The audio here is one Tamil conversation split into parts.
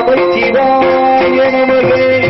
நமச்சிவாய நமகே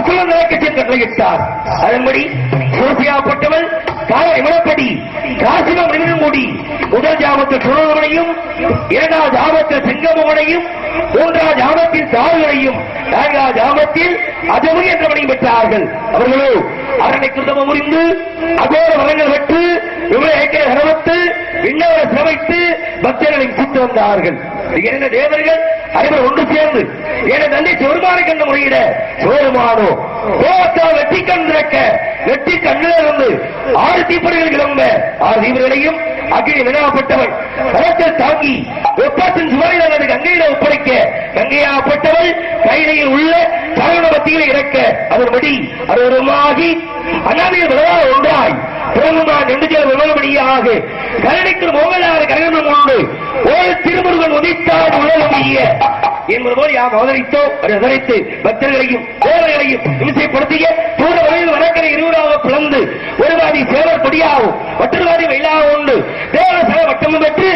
அசுர நிலைக்கு கட்டளையிட்டார் அதன்படி சிவசியாப்பட்டவள் கால காசிமம் நிமிடமுடி முதல் ஜாமத்தில் சுழல்வனையும் இரண்டாவது ஜாபத்தில் சிங்கமவனையும் மூன்றாவது ஜாபத்தில் தாழ்களையும் நான்காவது ஜாமத்தில் அதவு என்றவனையும் பெற்றார்கள். அவர்களோ அரணை கிருதமம் முறிந்து அகோர வரங்கள் பெற்று விவரேக்கரை ஹரவத்து விண்ணவரை சிரமித்து பக்தர்களை கூட்டு வந்தார்கள். என்ன தேவர்கள் அனைவரும் ஒன்று சேர்ந்து. என தந்தை சிவருமானை கண்ட முறையிட சிவருமானோ கோவத்தால் வெட்டி கண் திறக்க வெட்டி கண்ணிலிருந்து ஆறு தீப்பறைகள் கிளம்ப ஆறு தீபர்களையும் அக்னி வினாப்பட்டவள். கரத்தில் தாங்கி வெப்பத்தின் சுவரில் அல்லது கங்கையில ஒப்படைக்க கங்கையாப்பட்டவள் கைலையில் உள்ள சரண பத்தியில இறக்க அதன்படி அருவருமாகி அண்ணாவியில் விளையாட ஒன்றாய். பிறகுமா நெடுஞ்சல் விமலபடியாக கரணிக்கு மோகனார் கரகணம் உண்டு. ஒரு திருமுருகன் உதித்தால் உலகமிய என்பது போல் யாம் அவதரித்தோம் அவதரித்து பக்தர்களையும் தேவர்களையும் இம்சைப்படுத்திய தூர வரையில் வடக்கரை இருவராக பிளந்து ஒருவாதி சேவர் கொடியாகும் மற்றொருவாதி வெயிலாக உண்டு. தேவ சக வட்டமும் பெற்று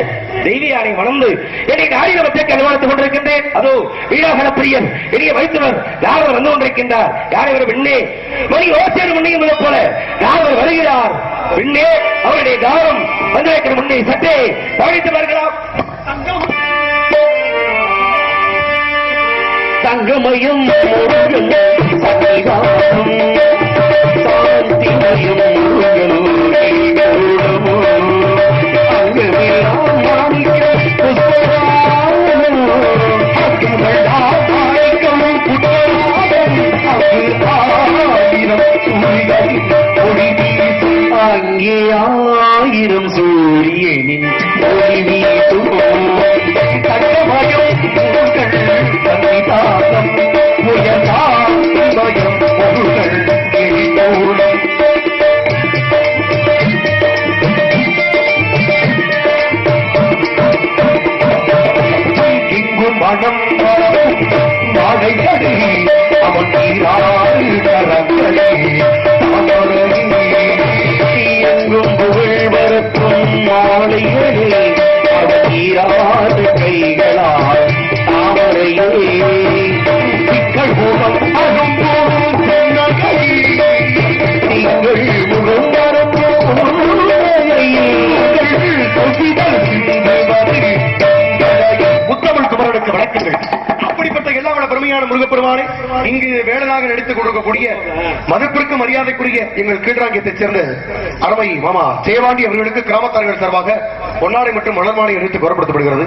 தெய்வியானை வளர்ந்து என்னை நாடினவற்றை அனுமானித்துக் கொண்டிருக்கின்றேன். அதோ வீராகல பிரியன் இனிய வைத்துனர் நாரதர் வந்து கொண்டிருக்கின்றார். யாரை ஒரு பெண்ணே? மணி ஓசேர் முன்னையும் இதை போல நாரதர் வருகிறார். பெண்ணே அவருடைய கவனம் வந்திருக்கிற முன்னே சற்றே கவனித்து பார்க்கலாம். வீசும் அங்கே ஆயிரம் சூரியனின் ஒளி வேடனாக நடித்துக் கொடுக்கக்கூடிய மதிப்பிற்கு மரியாதைக்குரிய எங்கள் கீழ்ராங்கியத்தைச் சேர்ந்த அரவை மாமா சேவாண்டி அவர்களுக்கு கிராமத்தார்கள் சார்பாக பொன்னாடை மற்றும் மலர்மாலை அணிவித்து கௌரவப்படுத்தப்படுகிறது.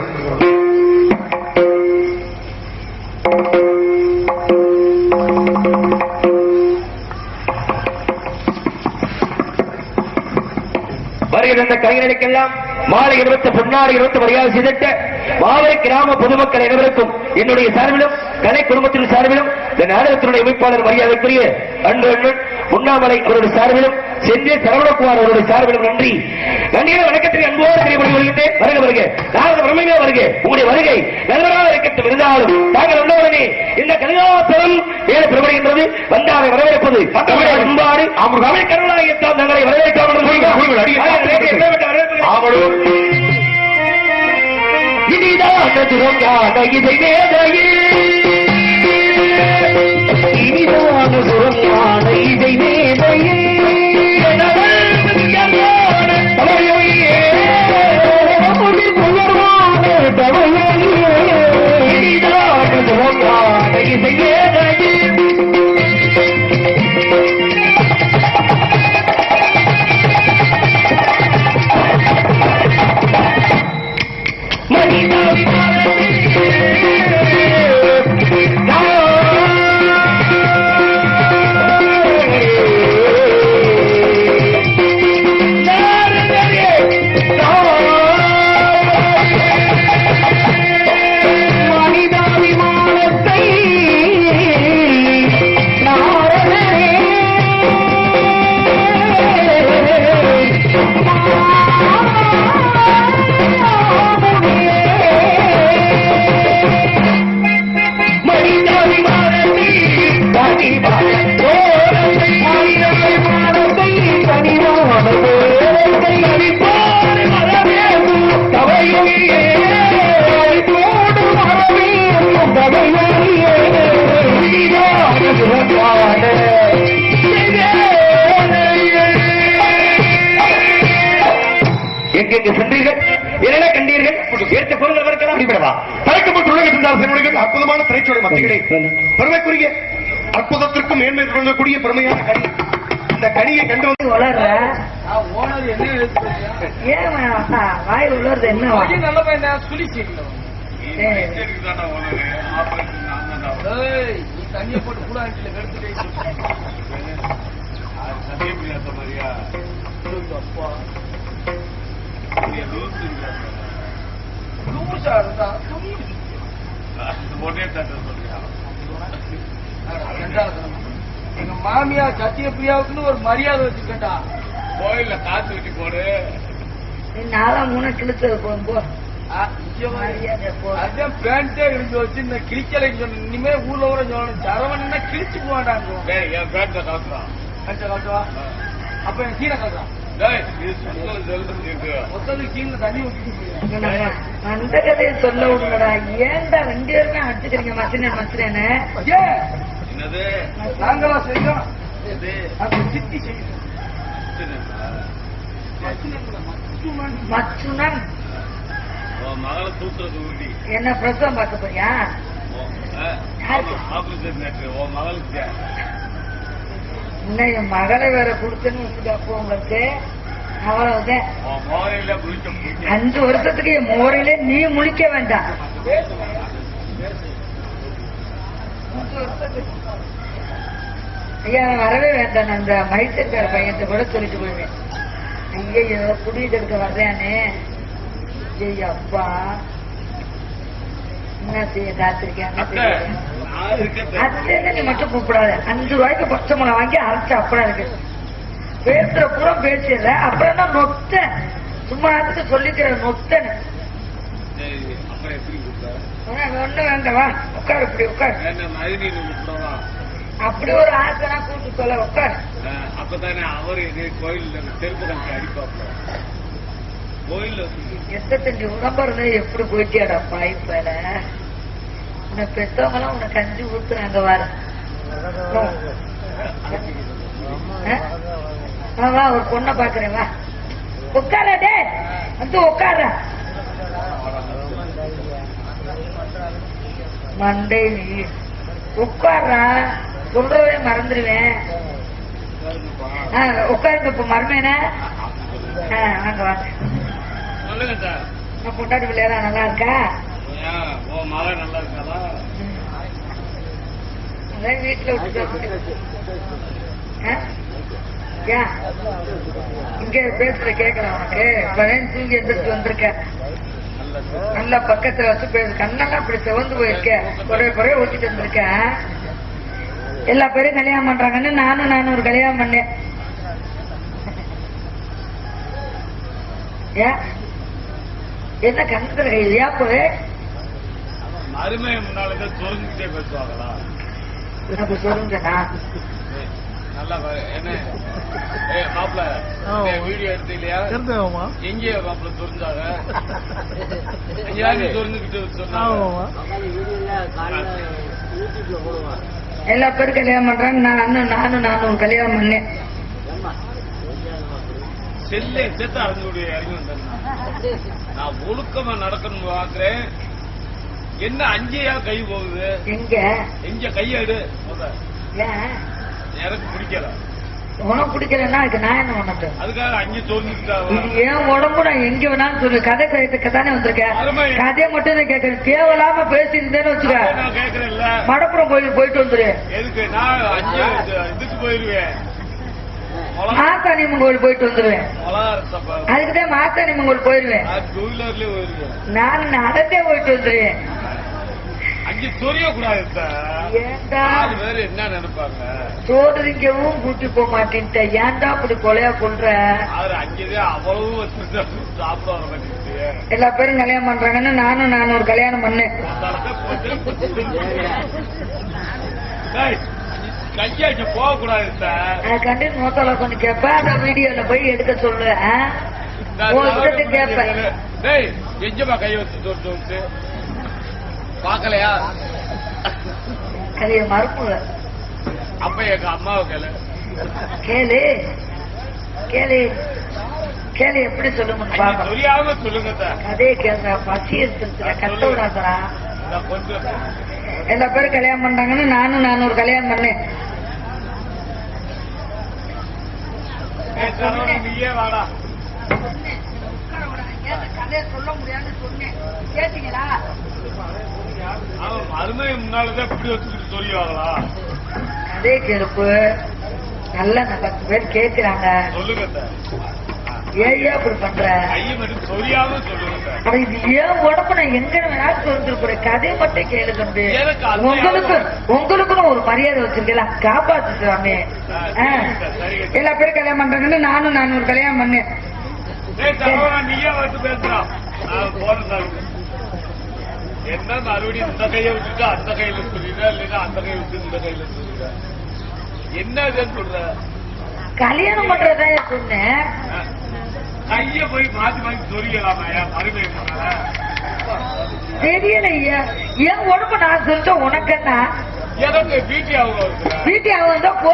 வருகிற இந்த கலைஞர்களுக்கெல்லாம் மாலை இருபத்தி பொன்னாறு இருபத்தி மரியாதை செய்திட்ட மாவட்ட கிராம பொதுமக்கள் அனைவருக்கும் என்னுடைய சார்பிலும் கலை குடும்பத்தின் சார்பிலும் இந்த நாடகத்தினுடைய அமைப்பாளர் மரியாதைக்குரிய அன்பு அண்ணன் உண்ணாமலை அவருடைய சார்பிலும் செந்திய சரவணகுமார் அவருடைய சார்பிலும் நன்றி. நன்றியான வணக்கத்தை அன்போடு தெரியப்படி வருகின்றேன் வருக வருக. நாங்கள் பிரமையா வருக. உங்களுடைய வருகை நல்லதாக இருக்கட்டும். இருந்தாலும் தாங்கள் வந்தவுடனே இந்த கலிகாசனம் வேலை பிரபடுகின்றது வந்தாரை வரவேற்பது. அன்பாடு தமிழ் கருணாயத்தால் தங்களை வரவேற்காமல் இனிதான இதை மேதையில் பெருமைக்குரிய அற்புதத்திற்கும் மேன்மை தொடங்கக்கூடிய பெருமையான கனி. இந்த கனியை கண்டு வந்து வளர்ற ஓனர் என்ன எழுத்து ஏன் வாய் உலர்றது என்ன? நல்ல பையன் சுழி செய்யணும். தண்ணியை போட்டு கூட ஆண்டில மாமியா சத்திய பிரியாவுக்குன்னு ஒரு மரியாதை வச்சுக்கட்டா. கோயில்ல காத்து வச்சு போடு. நீ நாளா மூணு கிழிச்சது போ போ. அதான் பேண்டே இருந்து வச்சு இந்த கிழிக்கலைன்னு சொன்ன இனிமே ஊர்ல வர சொல்லணும் சரவணன்னா கிழிச்சு போவாண்டாங்க டேய் என் பேண்ட காட்டுறான் கழிச்ச காட்டுவா? அப்ப என் கீழே காட்டுறான் அந்த கதையை சொல்ல விடுங்கடா. ஏன்டா ரெண்டு பேருமே அடிச்சுக்கிறீங்க மச்சினே மச்சினேன்னு ஏன் என்னது? நாங்களா அப்ப சித்தி. மச்சுனன். மகளை என்ன பிரசவம் பார்க்க போறியா? நேற்று. உன் மகளுக்கு என் மகளை வேற கொடுத்துன்னு வச்சுக்கோ அப்போ உங்களுக்கு. அவ்வளவுதான். உன் மோரையில குளிக்க முடியும் அஞ்சு வருஷத்துக்கு என் மோரையில நீ முழிக்க வேண்டாம். அஞ்சு வருஷத்துக்கு. ஐயா நான் வரவே வேண்டாம். அந்த மைசூர்கார பையன்கிட்ட கூட சொல்லிட்டு போயிடுவேன். ஐயோ குடியிட்டு இருக்க வர்றேனே. ஐயோ அப்பா. என்ன செய்ய காத்திருக்கேன் அத்தை நீ மட்டும் கூப்பிடாத. அஞ்சு ரூபாய்க்கு பச்சை மிளகா வாங்கி அரைச்சு அப்புறம் இருக்கு. பேசுற பூரா பேசிடுற. அப்புறம் என்ன நொத்த? சும்மா அதுக்கு சொல்லிக்கிற கூப்பிட்ட ஒண்ணு வேண்டாம். வா உட்காரு இப்படி உட்காரு. அப்படி ஒரு ஆசைனா கூட்டு சொல்ல உட்காரு. அப்பதானே அவரு இது கோயில்ல தெருப்பு கணக்கு அடிப்பாப்ல கோயில்ல வச்சு எத்தஞ்சு உடம்பு இருந்தா எப்படி போயிட்டியாடா பாய்ப்பல உன்னை பெத்தவங்க எல்லாம் உன்னை கஞ்சி ஊத்துறாங்க வர வா. வா ஒரு பொண்ணை பாக்குறேன் வா. உட்கார டே. வந்து உட்கார. மண்டை உட்கார்றா. சொல்றதே மறந்துடுவேன். உட்காருங்க இப்ப மறமேனா ஆ, வாங்க வாங்க. பொண்டாட்டி பிள்ளையா நல்லா இருக்கா? நல்லா. அதான் வீட்டுல இங்க பேசுற கேட்கல உனக்கு. தூங்கி எந்திரிச்சு வந்திருக்க. நல்ல பக்கத்துல வச்சு பேசு. கண்ணெல்லாம் இப்படி சிவந்து போயிருக்க. ஒரே குறைய ஊத்திட்டு வந்திருக்க. எல்லா பேரும் கல்யாணம் பண்றாங்கன்னு நானும் நானும் ஒரு கல்யாணம் பண்ணேன். ஏன் என்ன கண்ணத்துல கையிலையா போய் அருமை முன்னால சொல்லிக்கிட்டே பேசுவாங்களா? சொல்லுங்கண்ணா நல்லா. என்ன? ஏ மாப்பிள வீடியோ எடுத்து இல்லையா எங்கே மாப்பிள தெரிஞ்சாங்க. எங்கேயாவது தெரிஞ்சுக்கிட்டு சொன்னாங்க. எல்லா பேரும் கல்யாணம் பண்றாங்க. நானும் நானும் நானும் கல்யாணம் பண்ணேன். செல்லை அறிஞ்சு இறங்கி வந்தேன் நான். ஒழுக்கமா நடக்கணும் பாக்குறேன் என்ன அங்கேயா கை போகுது? எங்க? எங்க கையெடு எனக்கு பிடிக்கல. உனக்கு பிடிக்கலன்னா அதுக்கு நான் என்ன அதுக்காக சொல்லிக்கிட்டா ஏன் உடம்பு நான் எங்க வேணாலும் சொல்லு. கதை கதைக்கு தானே வந்திருக்கேன். கதையை மட்டும் தான் கேட்கறேன் தேவையில்லாம பேசியிருந்தேன்னு வச்சுக்க. மடப்புறம் கோயிலுக்கு போயிட்டு வந்துரு. மாசாணியம்மன் கோயில் போயிட்டு வந்துருவேன் அதுக்குதான் மாசாணியம்மன் கோயில் போயிருவேன். நான் நடந்தே போயிட்டு வந்துருவேன் அங்கே தெரிய கூடாது சார் என்ன நினைப்பாங்க? சோதரிக்கவும் கூட்டி போக மாட்டேன்ட்ட. ஏன்டா அப்படி கொலையா கொள்ற அங்கேதான் அவ்வளவு சாப்பிட எல்லா பேரும் கல்யாணம் பண்றாங்கன்னு நானும் நான் ஒரு கல்யாணம் பண்ணேன். கையாச்சு போக கூடாது சார் கண்டு நோத்தால கொஞ்சம் கேட்பேன் அந்த வீடியோல போய் எடுக்க சொல்லுவேன் டேய் எஞ்சமா கை வச்சு விட்டு பாக்கலையா கதைய மறுப்புல அப்ப எங்க அம்மாவை கேளு. கேளு. கேளு. கேளு எப்படி பாக்கலாம் தெரியாம சொல்லுங்க கதையை கேளுங்க பசி எடுத்துருச்சுடா கத்த கொஞ்சம் எல்லா பேரும் கல்யாணம் பண்றாங்கன்னு நானும் நான் ஒரு கல்யாணம் பண்ணேன். கதையை சொல்ல முடியாதுன்னு சொன்னேன். கேட்டீங்களா? அருமை முன்னாலதான் இப்படி வச்சுக்கிட்டு அதே கேளுப்பு நல்லா பத்து பேர் கேக்குறாங்க சொல்லுங்க அப்படி பண்ற. சொல்லுங்க இது ஏன் உடம்பு நான் எங்க வேணாலும் சொல்லிட்டு போறேன் கதையை மட்டும் கேளு தம்பி. எனக்கு அது உங்களுக்கு உங்களுக்குன்னு ஒரு மரியாதை வச்சிருக்கல. காப்பாத்துறாமே எல்லா பேரும் கல்யாணம் பண்றாங்கன்னு நானும் நான் ஒரு கல்யாணம் பண்ணேன். நீயே வந்து பேசுறான். என்ன மறுபடியும் இந்த கையை விட்டுட்டு அந்த கையில சொல்லிடுற? இல்லைன்னா அந்த கையை விட்டு இந்த கையில சொல்லிடுற? என்ன சொல்ற? கல்யாணம் பண்றதா சொன்னேன் கைய போய் மாத்தி மாத்தி சொல்லிக்கலாமா மறுமை பண்ணல தெரியல ஏன் என் உடம்பு நான் சொல்லிட்டேன் உனக்கு என்ன? எனக்கு அவங்க இருக்கிற வீட்டு அவன் தான் போ.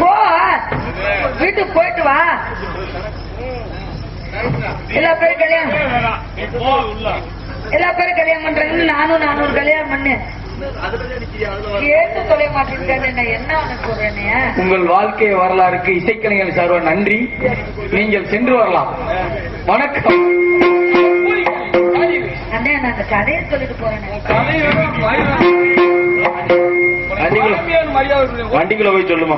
போ. வீட்டுக்கு போயிட்டு வா. எல்லா பேரும் கல்யாணம். எல்லா பேரும் கல்யாணம் பண்றாங்கன்னு நானும் ஒரு கல்யாணம் பண்ணேன். உங்கள் வாழ்க்கை வரலாறுக்கு இசைக்கலைஞர் சார்வா நன்றி. நீங்கள் சென்று வரலாம். வணக்கம். அண்ணே நான் அந்த கதையை சொல்லிட்டு போறேன். வண்டிக்குள்ள போய் சொல்லுமா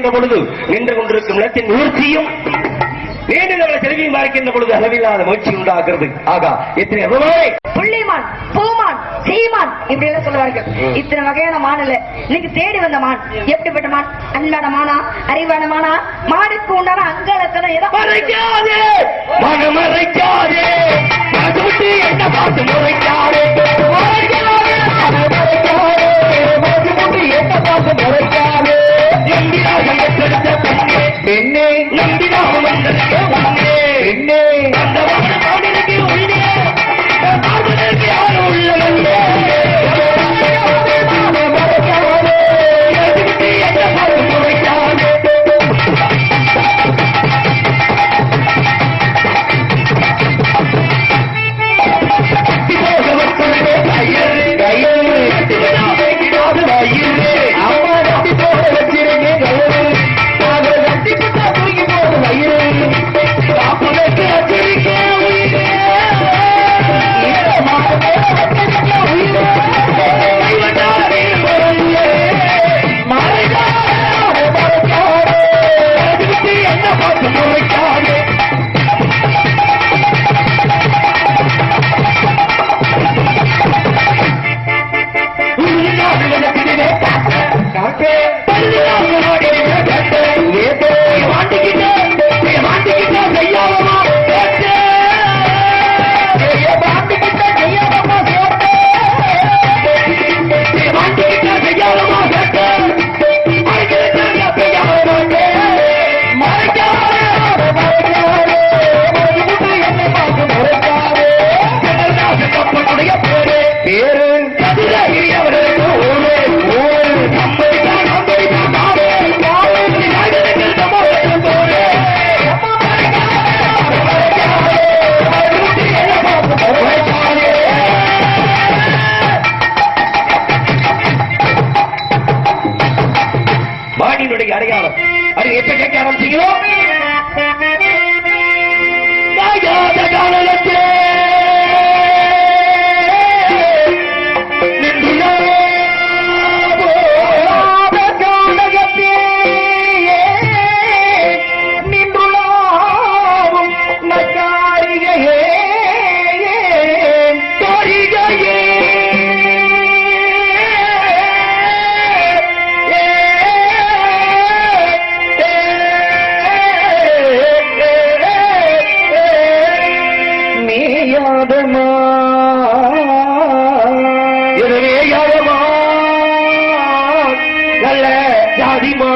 பார்க்கின்ற பொழுது நின்று கொண்டிருக்கும் இடத்தின் உணர்ச்சியும் வேண்டுதலை செல்வியும் பார்க்கின்ற பொழுது அளவில்லாத முயற்சி உண்டாகிறது. ஆகா எத்தனை ரூபாய் புள்ளிமான் பூமான் சீமான் இப்படி எல்லாம் சொல்லுவார்கள் இத்தனை வகையான மான் இல்ல. இன்னைக்கு தேடி வந்த மான். எப்படிப்பட்ட மான்? அன்பான மானா அறிவான மானா? மானுக்கு உண்டான அங்கலத்தனம் ஏதோ மறைக்காதே! மறைக்காதே என்ன பார்த்து முறைக்காதே? மறைக்காதே, மறைக்காதே, விட்டு என்ன பார்த்து முறைக்காதே. பெற்றெடுத்த பெண்ணே, பெண்ணே ஜாதிமா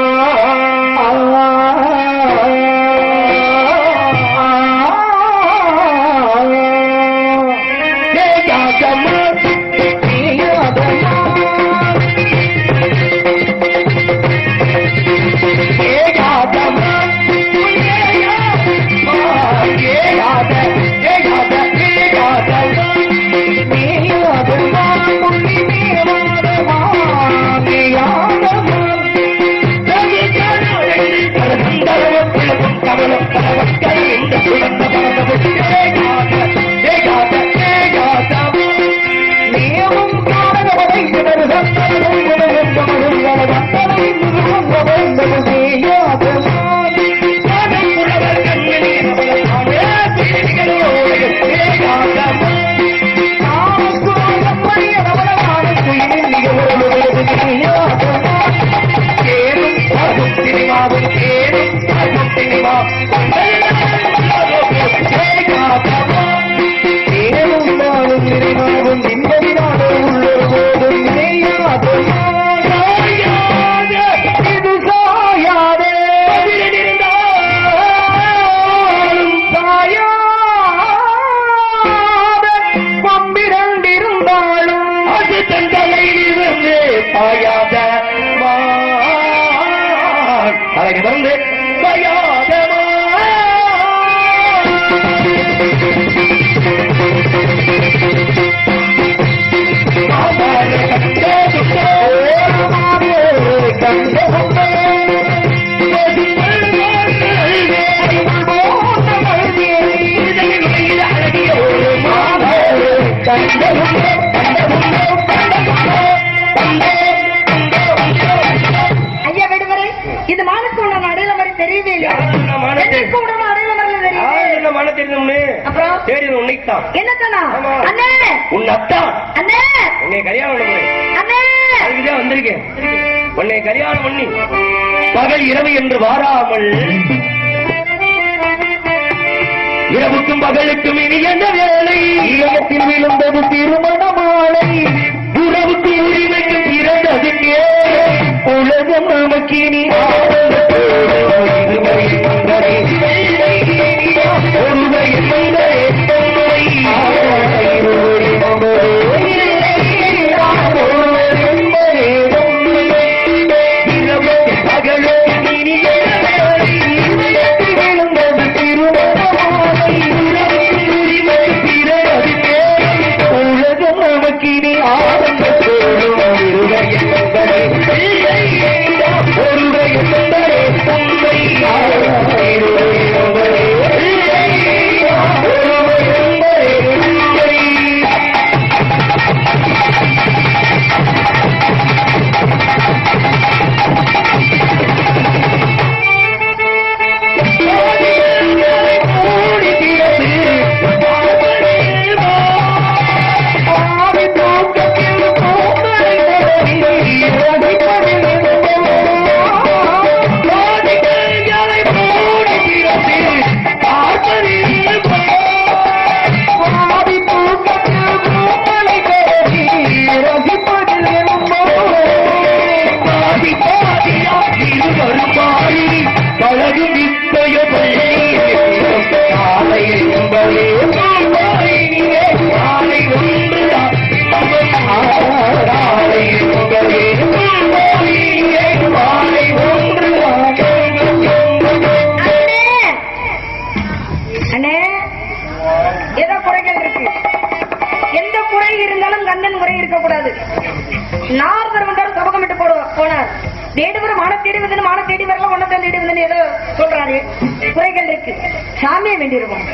சாமியை வேண்டியிருக்கும்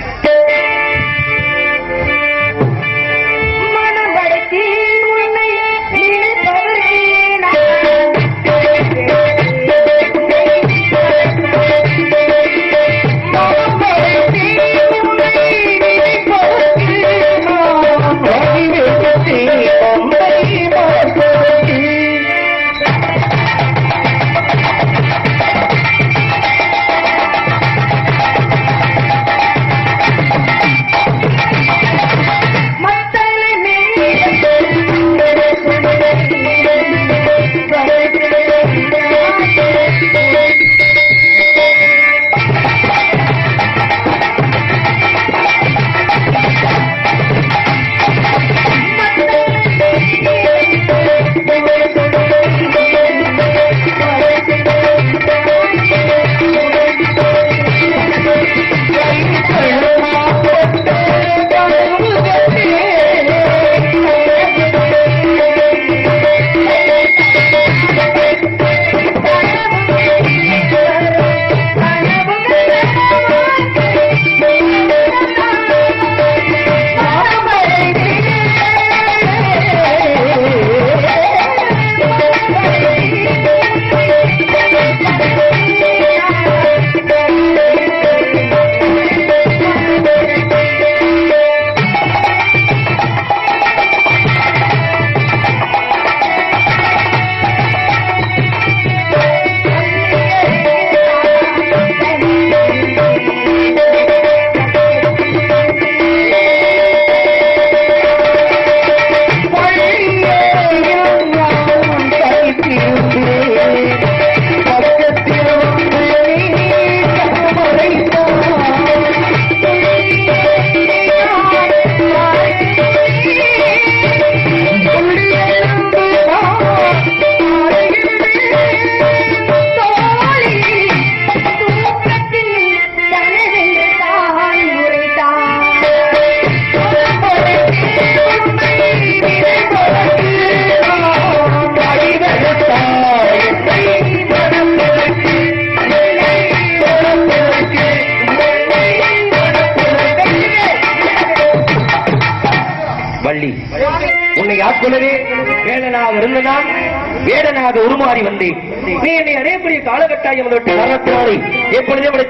அடையக்கூடிய காலகட்டாயம் காரணத்தினாலே எப்பொழுதே உடைய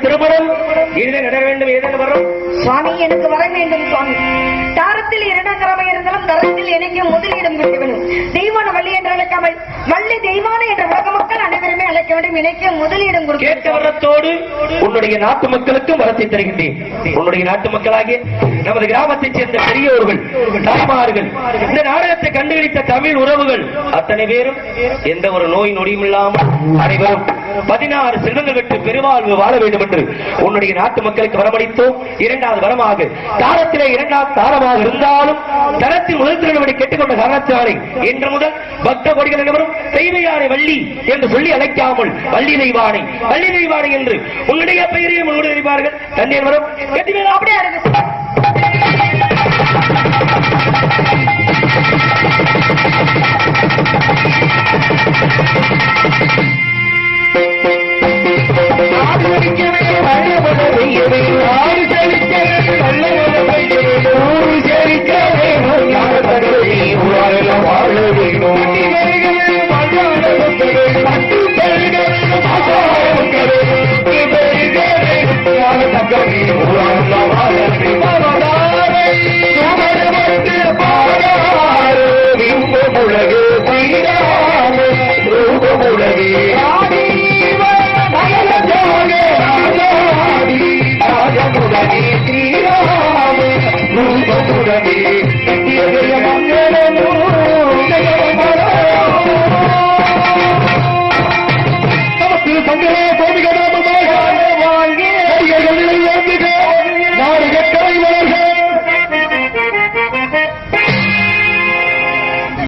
எனக்கு முதலிடம் கொடுக்க வேண்டும் தெய்வான வள்ளி என்று அழைக்காமல் வள்ளி தெய்வான என்ற உலக மக்கள் அனைவருமே அழைக்க வேண்டும். எனக்கு முதலிடம் கொடுக்க கேட்ட வரத்தோடு உன்னுடைய நாட்டு மக்களுக்கும் வரத்தை தருகின்றேன். உன்னுடைய நாட்டு மக்களாகிய நமது கிராமத்தைச் சேர்ந்த பெரியோர்கள் தாய்மார்கள் இந்த நாடகத்தை கண்டுபிடித்த தமிழ் உறவுகள் அத்தனை பேரும் எந்த ஒரு நோய் நொடியும் இல்லாமல் அனைவரும் பதினாறு செல்வங்கள் பெற்று பெருவாழ்வு வாழ வேண்டும் என்று உன்னுடைய நாட்டு மக்களுக்கு வரமளித்தோம். இரண்டாவது வரமாக தாரத்திலே இரண்டாவது தாரமாக இருந்தாலும் தரத்தில் முதல் அப்படி கேட்டுக்கொண்ட காரணத்தாரை இன்று முதல் பக்த கொடிகள் அனைவரும் தெய்வையானை வள்ளி என்று சொல்லி அழைக்காமல் வள்ளி தெய்வானை வள்ளி தெய்வானை என்று உங்களுடைய பெயரையும் உங்களுடைய அறிவார்கள் தண்ணீர் வரும். அப்படியே ஆடு முடிக்கவே பழமுதல் సంగ్రహ స్వామి గణాపతి